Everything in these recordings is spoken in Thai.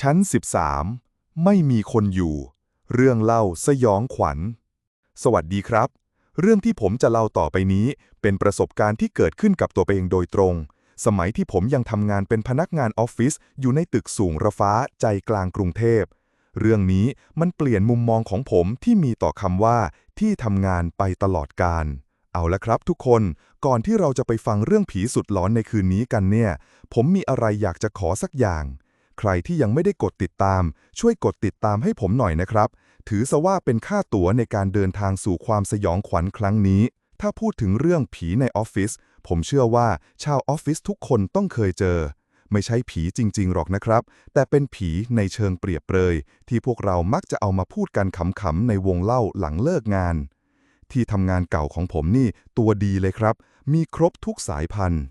ชั้น 13 ไม่มีคนอยู่ เรื่องเล่าสยองขวัญ สวัสดีครับ เรื่องที่ผมจะเล่าต่อไปนี้ เป็นประสบการณ์ที่เกิดขึ้นกับตัวเองโดยตรง สมัยที่ผมยังทำงานเป็นพนักงานออฟฟิศอยู่ในตึกสูงระฟ้าใจกลางกรุงเทพ เรื่องนี้มันเปลี่ยนมุมมองของผมที่มีต่อคำว่าที่ทำงานไปตลอดกาลเอาละครับทุกคนก่อนที่เราจะไปฟังเรื่องผีสุดหลอนในคืนนี้กันเนี่ย ผมมีอะไรอยากจะขอสักอย่าง ใครที่ยังไม่ได้กดติดตาม ช่วยกดติดตามให้ผมหน่อยนะครับ ถือซะว่าเป็นค่าตั๋วในการเดินทางสู่ความสยองขวัญครั้งนี้ ถ้าพูดถึงเรื่องผีในออฟฟิศผมเชื่อว่าชาวออฟฟิศทุกคนต้องเคยเจอ ไม่ใช่ผีจริง ๆ หรอกนะครับ แต่เป็นผีในเชิงเปรียบเปรย ที่พวกเรามักจะเอามาพูดกันขำๆในวงเล่าหลังเลิกงาน ที่ทำงานเก่าของผมนี่ตัวดีเลยครับ มีครบทุกสายพันธุ์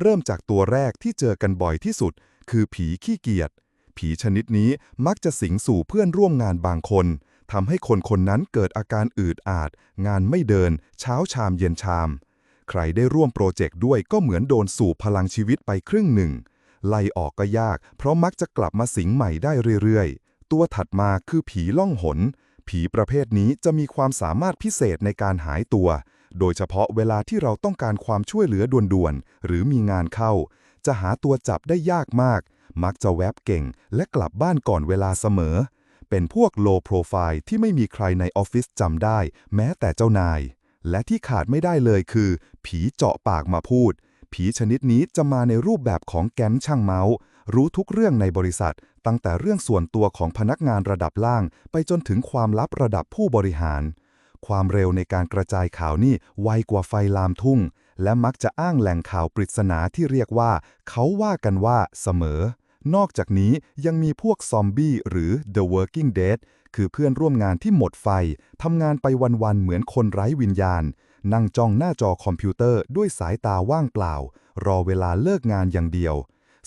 เริ่มจากตัวแรกที่เจอกันบ่อยที่สุด คือผีขี้เกียจ ผีชนิดนี้มักจะสิงสู่เพื่อนร่วมงานบางคนทำให้คนคนนั้นเกิดอาการอืดอาด งานไม่เดิน เช้าชามเย็นชาม ใครได้ร่วมโปรเจกต์ด้วยก็เหมือนโดนสูบพลังชีวิตไปครึ่งหนึ่ง ไล่ออกก็ยาก เพราะมักจะกลับมาสิงใหม่ได้เรื่อยๆ ตัวถัดมาคือผีล่องหน ผีประเภทนี้จะมีความสามารถพิเศษในการหายตัว โดยเฉพาะเวลาที่เราต้องการความช่วยเหลือด่วนๆ หรือมีงานเข้า จะหาตัวจับได้ยากมาก มักจะแวบเก่งและกลับบ้านก่อนเวลาเสมอ เป็นพวก low profile ที่ไม่มีใครในออฟฟิศจำได้ แม้แต่เจ้านาย และที่ขาดไม่ได้เลยคือ ผีเจาะปากมาพูด ผีชนิดนี้จะมาในรูปแบบของแก๊งช่างเมาส์ รู้ทุกเรื่องในบริษัท ตั้งแต่เรื่องส่วนตัวของพนักงานระดับล่าง ไปจนถึงความลับระดับผู้บริหาร ความเร็วในการกระจายข่าวนี่ไวกว่าไฟลามทุ่ง และมักจะอ้างแหล่งข่าวปริศนาที่เรียกว่า เขาว่ากันว่าเสมอ นอกจากนี้ยังมีพวกซอมบี้หรือ The Working Dead คือเพื่อนร่วมงานที่หมดไฟ ทำงานไปวันๆเหมือนคนไร้วิญญาณ นั่งจ้องหน้าจอคอมพิวเตอร์ด้วยสายตาว่างเปล่า รอเวลาเลิกงานอย่างเดียว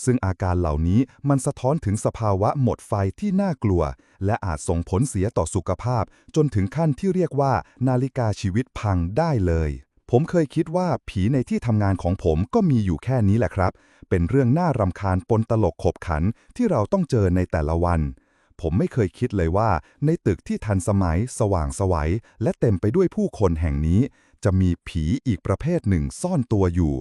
ซึ่งอาการเหล่านี้มันสะท้อนถึงสภาวะหมดไฟที่น่ากลัว และอาจส่งผลเสียต่อสุขภาพ จนถึงขั้นที่เรียกว่า นาฬิกาชีวิตพังได้เลย ผมเคยคิดว่าผีในที่ทำงานของผมก็มีอยู่แค่นี้แหละครับ เป็นเรื่องน่ารำคาญปนตลกขบขันที่เราต้องเจอในแต่ละวัน ผมไม่เคยคิดเลยว่า ในตึกที่ทันสมัย สว่างไสวัย และเต็มไปด้วยผู้คนแห่งนี้ จะมีผีอีกประเภทหนึ่งซ่อนตัวอยู่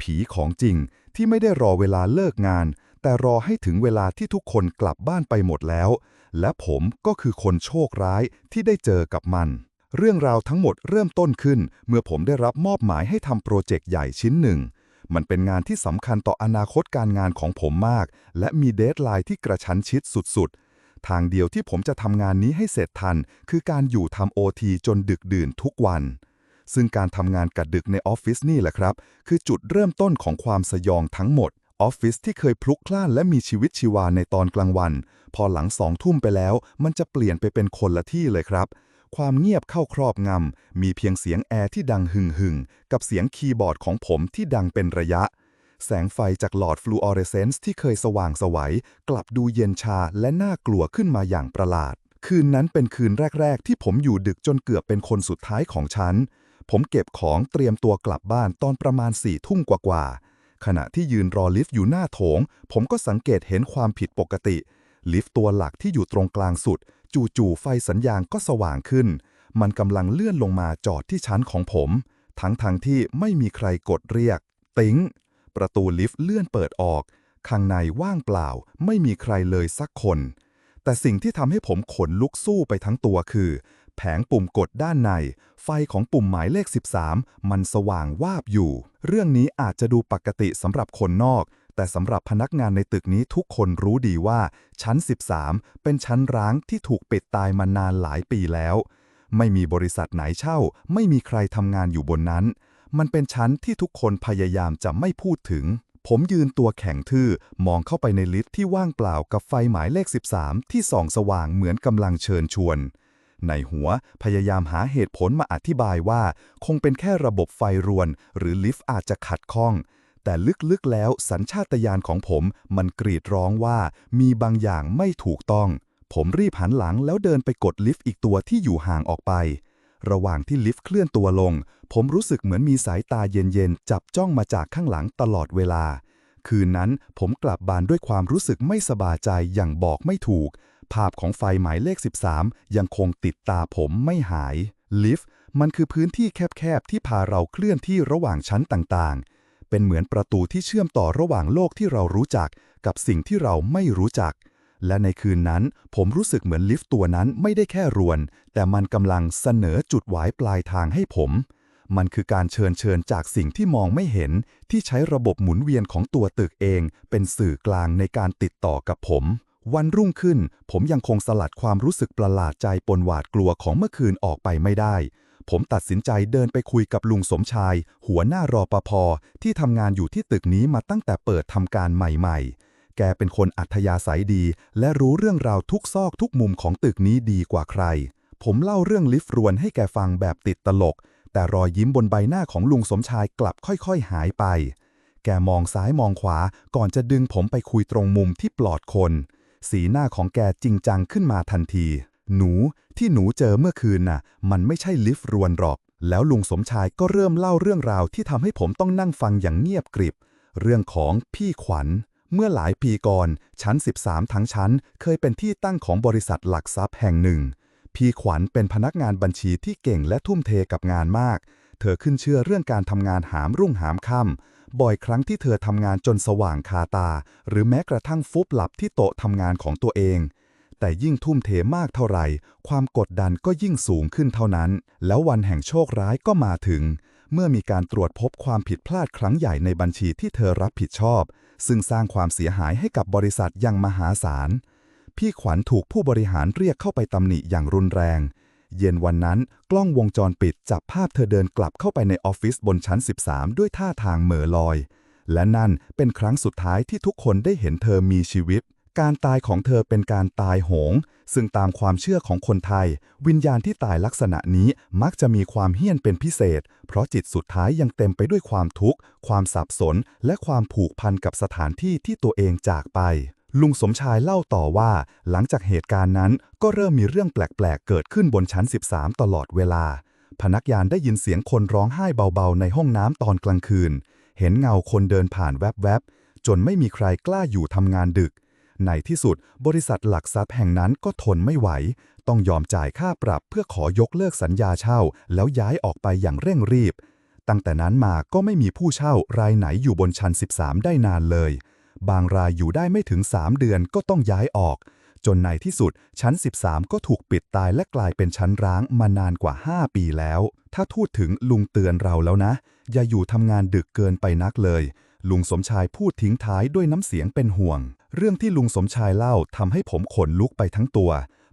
ผีของจริงที่ไม่ได้รอเวลาเลิกงาน แต่รอให้ถึงเวลาที่ทุกคนกลับบ้านไปหมดแล้ว และผมก็คือคนโชคร้ายที่ได้เจอกับมัน เรื่องราวทั้งหมดเริ่มต้นขึ้น เมื่อผมได้รับมอบหมายให้ทำโปรเจกต์ใหญ่ชิ้นหนึ่ง มันเป็นงานที่สำคัญต่ออนาคตการงานของผมมาก และมีเดทไลน์ที่กระชั้นชิดสุดๆ ทางเดียวที่ผมจะทำงานนี้ให้เสร็จทัน คือการอยู่ทำโอทีจนดึกดื่นทุกวัน ซึ่งการทำงานกัดดึกในออฟฟิศนี่แหละครับ คือจุดเริ่มต้นของความสยองทั้งหมดออฟฟิศที่เคยพลุกพล่านและมีชีวิตชีวาในตอนกลางวัน พอหลังสองทุ่มไปแล้ว มันจะเปลี่ยนไปเป็นคนละที่เลยครับ ความเงียบเข้าครอบงำ มีเพียงเสียงแอร์ที่ดังหึ่งหึ่งๆกับเสียงคีย์บอร์ดของผมที่ดังเป็นระยะ แสงไฟจากหลอดฟลูออเรสเซนซ์ที่เคยสว่างสวัย กลับดูเย็นชาและน่ากลัวขึ้นมาอย่างประหลาด คืนนั้นเป็นคืนแรก ๆ ที่ผมอยู่ดึกจนเกือบเป็นคนสุดท้ายของฉัน ผมเก็บของเตรียมตัวกลับบ้านตอนประมาณสี่ทุ่มกว่าๆขณะที่ยืนรอลิฟต์อยู่หน้าโถง ผมก็สังเกตเห็นความผิดปกติลิฟต์ตัวหลักที่อยู่ตรงกลางสุด จู่ๆไฟสัญญาณก็สว่างขึ้น มันกำลังเลื่อนลงมาจอดที่ชั้นของผม ทั้งๆทที่ไม่มีใครกดเรียก ติ๊งประตูลิฟต์เลื่อนเปิดออก ข้างในว่างเปล่า ไม่มีใครเลยสักคน แต่สิ่งที่ทำให้ผมขนลุกสู้ไปทั้งตัวคือ แผงปุ่มกดด้านใน ไฟของปุ่มหมายเลข 13 มันสว่างวาบอยู่ เรื่องนี้อาจจะดูปกติสำหรับคนนอก แต่สำหรับพนักงานในตึกนี้ทุกคนรู้ดีว่า ชั้น 13 เป็นชั้นร้างที่ถูกปิดตายมานานหลายปีแล้ว ไม่มีบริษัทไหนเช่า ไม่มีใครทำงานอยู่บนนั้น มันเป็นชั้นที่ทุกคนพยายามจะไม่พูดถึง ผมยืนตัวแข็งทื่อ มองเข้าไปในลิฟต์ที่ว่างเปล่ากับไฟหมายเลข 13 ที่ส่องสว่างเหมือนกำลังเชิญชวนในหัวพยายามหาเหตุผลมาอธิบายว่า คงเป็นแค่ระบบไฟรวน หรือลิฟต์อาจจะขัดข้อง แต่ลึกๆแล้วสัญชาตญาณของผมมันกรีดร้องว่ามีบางอย่างไม่ถูกต้อง ผมรีบหันหลังแล้วเดินไปกดลิฟต์อีกตัวที่อยู่ห่างออกไป ระหว่างที่ลิฟต์เคลื่อนตัวลง ผมรู้สึกเหมือนมีสายตาเย็นๆ จับจ้องมาจากข้างหลังตลอดเวลา คืนนั้นผมกลับบ้านด้วยความรู้สึกไม่สบายใจอย่างบอกไม่ถูก ภาพของไฟหมายเลข 13 ยังคงติดตาผมไม่หาย ลิฟต์มันคือพื้นที่แคบๆที่พาเราเคลื่อนที่ระหว่างชั้นต่างๆ เป็นเหมือนประตูที่เชื่อมต่อระหว่างโลกที่เรารู้จัก กับสิ่งที่เราไม่รู้จัก และในคืนนั้น ผมรู้สึกเหมือนลิฟต์ตัวนั้นไม่ได้แค่รวน แต่มันกำลังเสนอจุดหมายปลายทางให้ผม มันคือการเชิญเชิญจากสิ่งที่มองไม่เห็น ที่ใช้ระบบหมุนเวียนของตัวตึกเอง เป็นสื่อกลางในการติดต่อกับผมวันรุ่งขึ้น ผมยังคงสลัดความรู้สึกประหลาดใจปนหวาดกลัวของเมื่อคืนออกไปไม่ได้ ผมตัดสินใจเดินไปคุยกับลุงสมชาย หัวหน้ารอปภที่ทำงานอยู่ที่ตึกนี้มาตั้งแต่เปิดทำการใหม่ๆ แกเป็นคนอัธยาศัยดี และรู้เรื่องราวทุกซอกทุกมุมของตึกนี้ดีกว่าใคร ผมเล่าเรื่องลิฟต์รวนให้แกฟังแบบติดตลก แต่รอยยิ้มบนใบหน้าของลุงสมชายกลับค่อยๆ หายไป แกมองซ้ายมองขวาก่อนจะดึงผมไปคุยตรงมุมที่ปลอดคน สีหน้าของแกจริงจังขึ้นมาทันที หนูที่หนูเจอเมื่อคืนน่ะ มันไม่ใช่ลิฟต์รวนหรอก แล้วลุงสมชายก็เริ่มเล่าเรื่องราวที่ทำให้ผมต้องนั่งฟังอย่างเงียบกริบ เรื่องของพี่ขวัญ เมื่อหลายปีก่อน ชั้น 13 ทั้งชั้น เคยเป็นที่ตั้งของบริษัทหลักทรัพย์แห่งหนึ่ง พี่ขวัญเป็นพนักงานบัญชีที่เก่งและทุ่มเทกับงานมาก เธอขึ้นเชื่อเรื่องการทำงานหามรุ่งหามค่ำบ่อยครั้งที่เธอทำงานจนสว่างคาตา หรือแม้กระทั่งฟุบหลับที่โต๊ะทำงานของตัวเอง แต่ยิ่งทุ่มเทมากเท่าไหร่ ความกดดันก็ยิ่งสูงขึ้นเท่านั้น แล้ววันแห่งโชคร้ายก็มาถึง เมื่อมีการตรวจพบความผิดพลาดครั้งใหญ่ในบัญชีที่เธอรับผิดชอบ ซึ่งสร้างความเสียหายให้กับบริษัทอย่างมหาศาล พี่ขวัญถูกผู้บริหารเรียกเข้าไปตำหนิอย่างรุนแรง เย็นวันนั้นกล้องวงจรปิดจับภาพเธอเดินกลับเข้าไปในออฟฟิศบนชั้น 13 ด้วยท่าทางเหม่อลอย และนั่นเป็นครั้งสุดท้ายที่ทุกคนได้เห็นเธอมีชีวิต การตายของเธอเป็นการตายโหง ซึ่งตามความเชื่อของคนไทย วิญญาณที่ตายลักษณะนี้มักจะมีความเฮี้ยนเป็นพิเศษ เพราะจิตสุดท้ายยังเต็มไปด้วยความทุกข์ ความสับสน และความผูกพันกับสถานที่ที่ตัวเองจากไป ลุงสมชายเล่าต่อว่า หลังจากเหตุการณ์นั้นก็เริ่มมีเรื่องแปลกๆ เกิดขึ้นบนชั้น 13 ตลอดเวลา พนักงานได้ยินเสียงคนร้องไห้เบาๆ ในห้องน้ำตอนกลางคืน เห็นเงาคนเดินผ่านแวบๆจนไม่มีใครกล้าอยู่ทำงานดึก ในที่สุดบริษัทหลักทรัพย์แห่งนั้นก็ทนไม่ไหว ต้องยอมจ่ายค่าปรับเพื่อขอยกเลิกสัญญาเช่า แล้วย้ายออกไปอย่างเร่งรีบ ตั้งแต่นั้นมาก็ไม่มีผู้เช่ารายไหนอยู่บนชั้น 13 ได้นานเลย บางรายอยู่ได้ไม่ถึง 3 เดือนก็ต้องย้ายออก จนในที่สุดชั้น 13 ก็ถูกปิดตายและกลายเป็นชั้นร้างมานานกว่า 5 ปีแล้ว ถ้าทูดถึงลุงเตือนเราแล้วนะ อย่าอยู่ทำงานดึกเกินไปนักเลย ลุงสมชายพูดทิ้งท้ายด้วยน้ำเสียงเป็นห่วง เรื่องที่ลุงสมชายเล่าทำให้ผมขนลุกไปทั้งตัว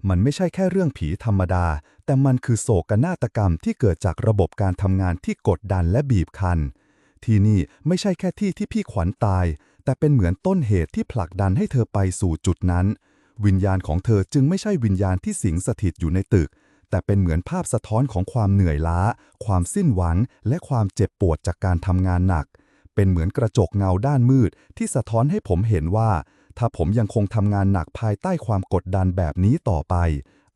มันไม่ใช่แค่เรื่องผีธรรมดา แต่มันคือโศกนาฏกรรมที่เกิดจากระบบการทำงานที่กดดันและบีบคั้น ที่นี่ไม่ใช่แค่ที่ที่พี่ขวัญตาย แต่เป็นเหมือนต้นเหตุที่ผลักดันให้เธอไปสู่จุดนั้น วิญญาณของเธอจึงไม่ใช่วิญญาณที่สิงสถิตอยู่ในตึก แต่เป็นเหมือนภาพสะท้อนของความเหนื่อยล้า ความสิ้นหวัง และความเจ็บปวดจากการทำงานหนัก เป็นเหมือนกระจกเงาด้านมืดที่สะท้อนให้ผมเห็นว่า ถ้าผมยังคงทำงานหนักภายใต้ความกดดันแบบนี้ต่อไป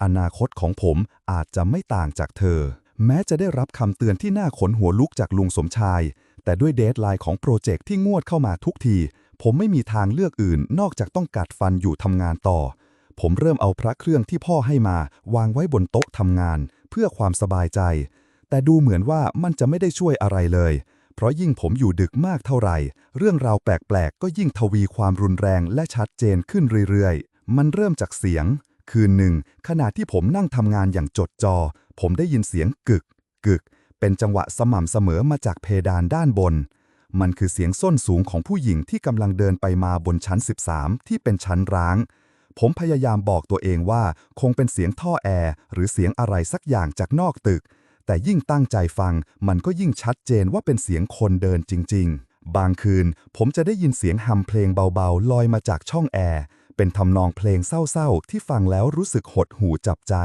อนาคตของผมอาจจะไม่ต่างจากเธอ แม้จะได้รับคำเตือนที่น่าขนหัวลุกจากลุงสมชาย แต่ด้วยเดทไลน์ของโปรเจกต์ที่งวดเข้ามาทุกที ผมไม่มีทางเลือกอื่น นอกจากต้องกัดฟันอยู่ทำงานต่อ ผมเริ่มเอาพระเครื่องที่พ่อให้มาวางไว้บนโต๊ะทำงาน เพื่อความสบายใจ แต่ดูเหมือนว่ามันจะไม่ได้ช่วยอะไรเลย เพราะยิ่งผมอยู่ดึกมากเท่าไหร่ เรื่องราวแปลกๆ ก็ยิ่งทวีความรุนแรงและชัดเจนขึ้นเรื่อยๆ มันเริ่มจากเสียง คืนหนึ่ง ขณะที่ผมนั่งทำงานอย่างจดจอ ผมได้ยินเสียงกึก กึก เป็นจังหวะสม่ำเสมอมาจากเพดานด้านบน มันคือเสียงส้นสูงของผู้หญิงที่กำลังเดินไปมาบนชั้น 13 ที่เป็นชั้นร้าง ผมพยายามบอกตัวเองว่า คงเป็นเสียงท่อแอร์หรือเสียงอะไรสักอย่างจากนอกตึก แต่ยิ่งตั้งใจฟังมันก็ยิ่งชัดเจนว่าเป็นเสียงคนเดินจริง ๆ บางคืนผมจะได้ยินเสียงฮัมเพลงเบาๆ ลอยมาจากช่องแอร์ เป็นทำนองเพลงเศร้าๆ ที่ฟังแล้วรู้สึกหดหูจับใจ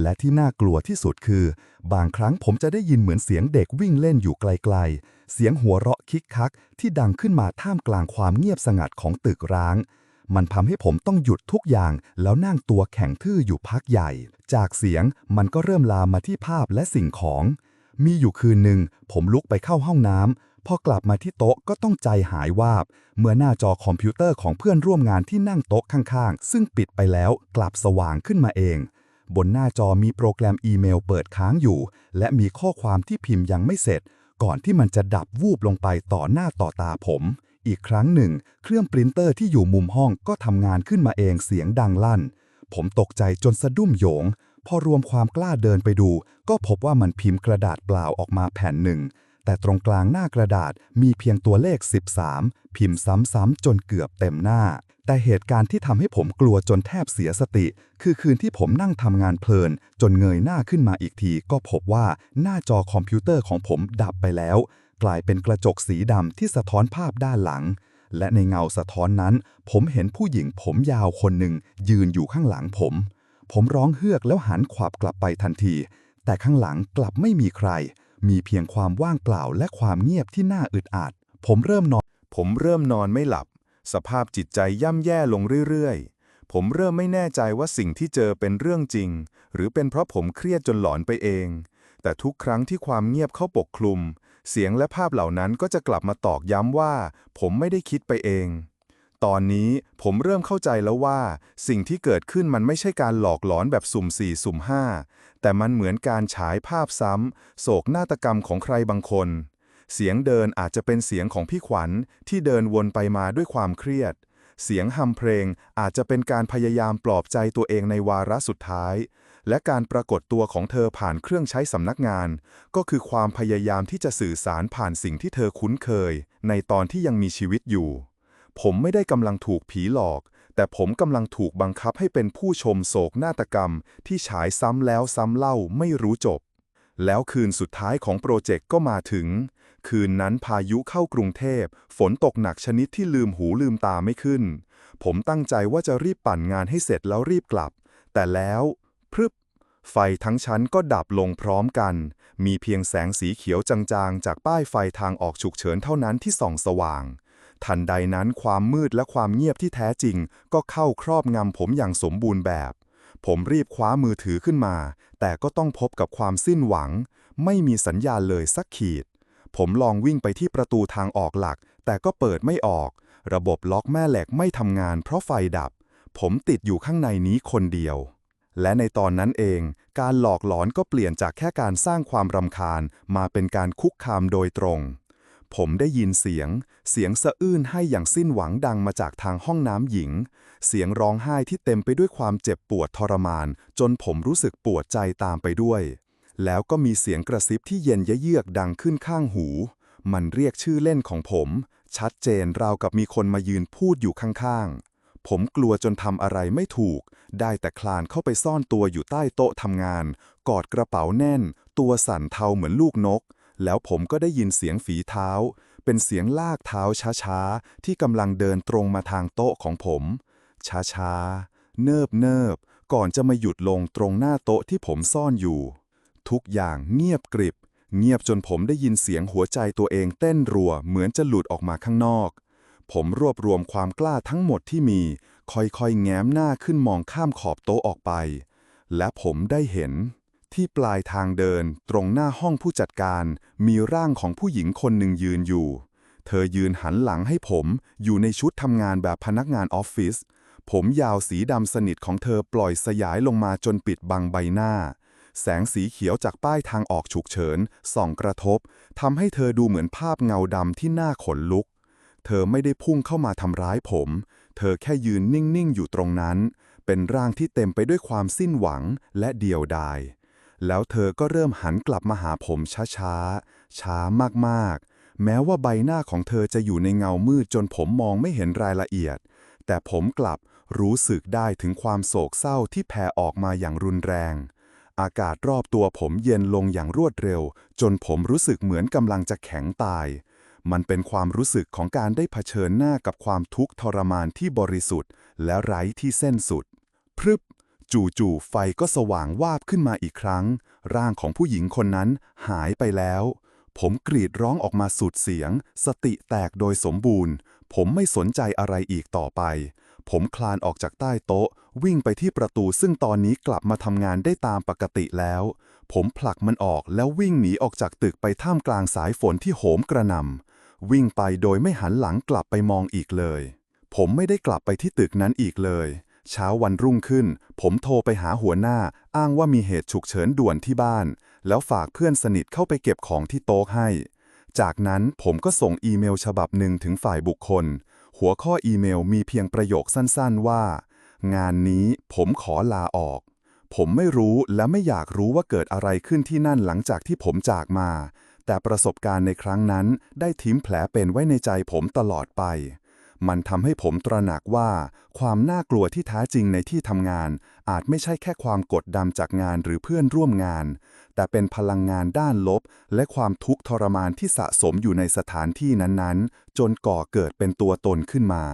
และที่น่ากลัวที่สุดคือ บางครั้งผมจะได้ยินเหมือนเสียงเด็กวิ่งเล่นอยู่ไกลๆ เสียงหัวเราะคิกคักที่ดังขึ้นมาท่ามกลางความเงียบสงัดของตึกร้าง มันทำให้ผมต้องหยุดทุกอย่าง แล้วนั่งตัวแข็งทื่ออยู่พักใหญ่ จากเสียงมันก็เริ่มลามมาที่ภาพและสิ่งของ มีอยู่คืนหนึ่ง ผมลุกไปเข้าห้องน้ำพอกลับมาที่โต๊ะก็ต้องใจหายวาบ เมื่อหน้าจอคอมพิวเตอร์ของเพื่อนร่วมงานที่นั่งโต๊ะข้างๆ ซึ่งปิดไปแล้วกลับสว่างขึ้นมาเอง บนหน้าจอมีโปรแกรมอีเมลเปิดค้างอยู่ และมีข้อความที่พิมพ์ยังไม่เสร็จ ก่อนที่มันจะดับวูบลงไปต่อหน้าต่อตาผม อีกครั้งหนึ่ง เครื่องปรินเตอร์ที่อยู่มุมห้องก็ทำงานขึ้นมาเองเสียงดังลั่น ผมตกใจจนสะดุ้มโยง พอรวมความกล้าเดินไปดู ก็พบว่ามันพิมพ์กระดาษเปล่าออกมาแผ่นหนึ่ง แต่ตรงกลางหน้ากระดาษมีเพียงตัวเลข 13 พิมพ์ซ้ำๆจนเกือบเต็มหน้า แต่เหตุการณ์ที่ทำให้ผมกลัวจนแทบเสียสติ คือคืนที่ผมนั่งทำงานเพลิน จนเงยหน้าขึ้นมาอีกที ก็พบว่าหน้าจอคอมพิวเตอร์ของผมดับไปแล้ว กลายเป็นกระจกสีดำที่สะท้อนภาพด้านหลัง และในเงาสะท้อนนั้น ผมเห็นผู้หญิงผมยาวคนหนึ่งยืนอยู่ข้างหลังผม ผมร้องเฮือกแล้วหันขวับกลับไปทันที แต่ข้างหลังกลับไม่มีใคร มีเพียงความว่างเปล่าและความเงียบที่น่าอึดอัด ผมเริ่มนอน ผมเริ่มนอนไม่หลับ สภาพจิตใจย่ำแย่ลงเรื่อยๆ ผมเริ่มไม่แน่ใจว่าสิ่งที่เจอเป็นเรื่องจริง หรือเป็นเพราะผมเครียดจนหลอนไปเอง แต่ทุกครั้งที่ความเงียบเข้าปกคลุม เสียงและภาพเหล่านั้นก็จะกลับมาตอกย้ำว่า ผมไม่ได้คิดไปเอง ตอนนี้ผมเริ่มเข้าใจแล้วว่า สิ่งที่เกิดขึ้นมันไม่ใช่การหลอกหลอนแบบสุ่มสี่สุ่มห้าแต่มันเหมือนการฉายภาพซ้ำโศกนาฏกรรมของใครบางคน เสียงเดินอาจจะเป็นเสียงของพี่ขวัญที่เดินวนไปมาด้วยความเครียดเสียงฮัมเพลงอาจจะเป็นการพยายามปลอบใจตัวเองในวาระสุดท้าย และการปรากฏตัวของเธอผ่านเครื่องใช้สำนักงาน ก็คือความพยายามที่จะสื่อสารผ่านสิ่งที่เธอคุ้นเคย ในตอนที่ยังมีชีวิตอยู่ ผมไม่ได้กำลังถูกผีหลอก แต่ผมกำลังถูกบังคับให้เป็นผู้ชมโศกนาฏกรรม ที่ฉายซ้ำแล้วซ้ำเล่าไม่รู้จบ แล้วคืนสุดท้ายของโปรเจกต์ก็มาถึง คืนนั้นพายุเข้ากรุงเทพ ฝนตกหนักชนิดที่ลืมหูลืมตาไม่ขึ้น ผมตั้งใจว่าจะรีบปั่นงานให้เสร็จแล้วรีบกลับ แต่แล้ว พรึบ ไฟทั้งชั้นก็ดับลงพร้อมกัน มีเพียงแสงสีเขียวจางๆ จากป้ายไฟทางออกฉุกเฉินเท่านั้นที่ส่องสว่าง ทันใดนั้นความมืดและความเงียบที่แท้จริง ก็เข้าครอบงำผมอย่างสมบูรณ์แบบ ผมรีบคว้ามือถือขึ้นมา แต่ก็ต้องพบกับความสิ้นหวัง ไม่มีสัญญาณเลยสักขีด ผมลองวิ่งไปที่ประตูทางออกหลัก แต่ก็เปิดไม่ออก ระบบล็อกแม่เหล็กไม่ทำงานเพราะไฟดับผมติดอยู่ข้างในนี้คนเดียว และในตอนนั้นเอง การหลอกหลอนก็เปลี่ยนจากแค่การสร้างความรำคาญมาเป็นการคุกคามโดยตรง ผมได้ยินเสียง เสียงสะอื้นให้อย่างสิ้นหวังดังมาจากทางห้องน้ำหญิง เสียงร้องไห้ที่เต็มไปด้วยความเจ็บปวดทรมาน จนผมรู้สึกปวดใจตามไปด้วย แล้วก็มีเสียงกระซิบที่เย็นยะเยือกดังขึ้นข้างหู มันเรียกชื่อเล่นของผม ชัดเจนราวกับมีคนมายืนพูดอยู่ข้างๆ ผมกลัวจนทำอะไรไม่ถูก ได้แต่คลานเข้าไปซ่อนตัวอยู่ใต้โต๊ะทำงาน กอดกระเป๋าแน่น ตัวสั่นเทาเหมือนลูกนก แล้วผมก็ได้ยินเสียงฝีเท้า เป็นเสียงลากเท้าช้าๆ ที่กำลังเดินตรงมาทางโต๊ะของผม ช้าๆ เนิบเนิบๆก่อนจะมาหยุดลงตรงหน้าโต๊ะที่ผมซ่อนอยู่ ทุกอย่างเงียบกริบ เงียบจนผมได้ยินเสียงหัวใจตัวเองเต้นรัวเหมือนจะหลุดออกมาข้างนอก ผมรวบรวมความกล้าทั้งหมดที่มี ค่อยๆ แง้มหน้าขึ้นมองข้ามขอบโต๊ะออกไป และผมได้เห็น ที่ปลายทางเดินตรงหน้าห้องผู้จัดการ มีร่างของผู้หญิงคนหนึ่งยืนอยู่ เธอยืนหันหลังให้ผมอยู่ในชุดทำงานแบบพนักงานออฟฟิศผมยาวสีดำสนิทของเธอปล่อยสยายลงมาจนปิดบังใบหน้า แสงสีเขียวจากป้ายทางออกฉุกเฉินส่องกระทบทำให้เธอดูเหมือนภาพเงาดำที่น่าขนลุก เธอไม่ได้พุ่งเข้ามาทำร้ายผม เธอแค่ยืนนิ่ง ๆ อยู่ตรงนั้น เป็นร่างที่เต็มไปด้วยความสิ้นหวังและเดียวดาย แล้วเธอก็เริ่มหันกลับมาหาผมช้า ๆ ช้ามาก ๆ แม้ว่าใบหน้าของเธอจะอยู่ในเงามืดจนผมมองไม่เห็นรายละเอียด แต่ผมกลับรู้สึกได้ถึงความโศกเศร้าที่แผ่ออกมาอย่างรุนแรง อากาศรอบตัวผมเย็นลงอย่างรวดเร็ว จนผมรู้สึกเหมือนกำลังจะแข็งตาย มันเป็นความรู้สึกของการได้เผชิญหน้ากับความทุกข์ทรมานที่บริสุทธิ์ และไร้ที่เส้นสุด พรึบ จู่ๆไฟก็สว่างวาบขึ้นมาอีกครั้ง ร่างของผู้หญิงคนนั้นหายไปแล้ว ผมกรีดร้องออกมาสุดเสียง สติแตกโดยสมบูรณ์ ผมไม่สนใจอะไรอีกต่อไป ผมคลานออกจากใต้โต๊ะ วิ่งไปที่ประตูซึ่งตอนนี้กลับมาทำงานได้ตามปกติแล้ว ผมผลักมันออกแล้ววิ่งหนีออกจากตึกไปท่ามกลางสายฝนที่โหมกระหน่ำ วิ่งไปโดยไม่หันหลังกลับไปมองอีกเลย ผมไม่ได้กลับไปที่ตึกนั้นอีกเลย เช้าวันรุ่งขึ้น ผมโทรไปหาหัวหน้า อ้างว่ามีเหตุฉุกเฉินด่วนที่บ้าน แล้วฝากเพื่อนสนิทเข้าไปเก็บของที่โต๊ะให้ จากนั้นผมก็ส่งอีเมลฉบับหนึ่งถึงฝ่ายบุคคล หัวข้ออีเมลมีเพียงประโยคสั้นๆว่า งานนี้ผมขอลาออก ผมไม่รู้และไม่อยากรู้ว่าเกิดอะไรขึ้นที่นั่นหลังจากที่ผมจากมา แต่ประสบการณ์ในครั้งนั้นได้ทิ้งแผลเป็นไว้ในใจผมตลอดไป มันทำให้ผมตระหนักว่า ความน่ากลัวที่แท้จริงในที่ทำงาน อาจไม่ใช่แค่ความกดดันจากงานหรือเพื่อนร่วมงาน แต่เป็นพลังงานด้านลบ และความทุกข์ทรมานที่สะสมอยู่ในสถานที่นั้นๆ จนก่อเกิดเป็นตัวตนขึ้นมา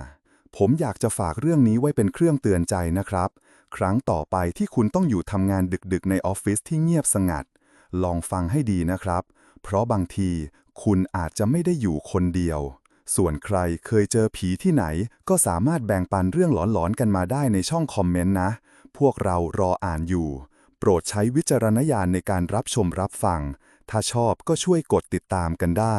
ผมอยากจะฝากเรื่องนี้ไว้เป็นเครื่องเตือนใจนะครับ ครั้งต่อไปที่คุณต้องอยู่ทำงานดึกๆ ในออฟฟิศที่เงียบสงัด ลองฟังให้ดีนะครับ เพราะบางทีคุณอาจจะไม่ได้อยู่คนเดียว ส่วนใครเคยเจอผีที่ไหน ก็สามารถแบ่งปันเรื่องหลอนๆกันมาได้ในช่องคอมเมนต์นะ พวกเรารออ่านอยู่ โปรดใช้วิจารณญาณในการรับชมรับฟัง ถ้าชอบก็ช่วยกดติดตามกันได้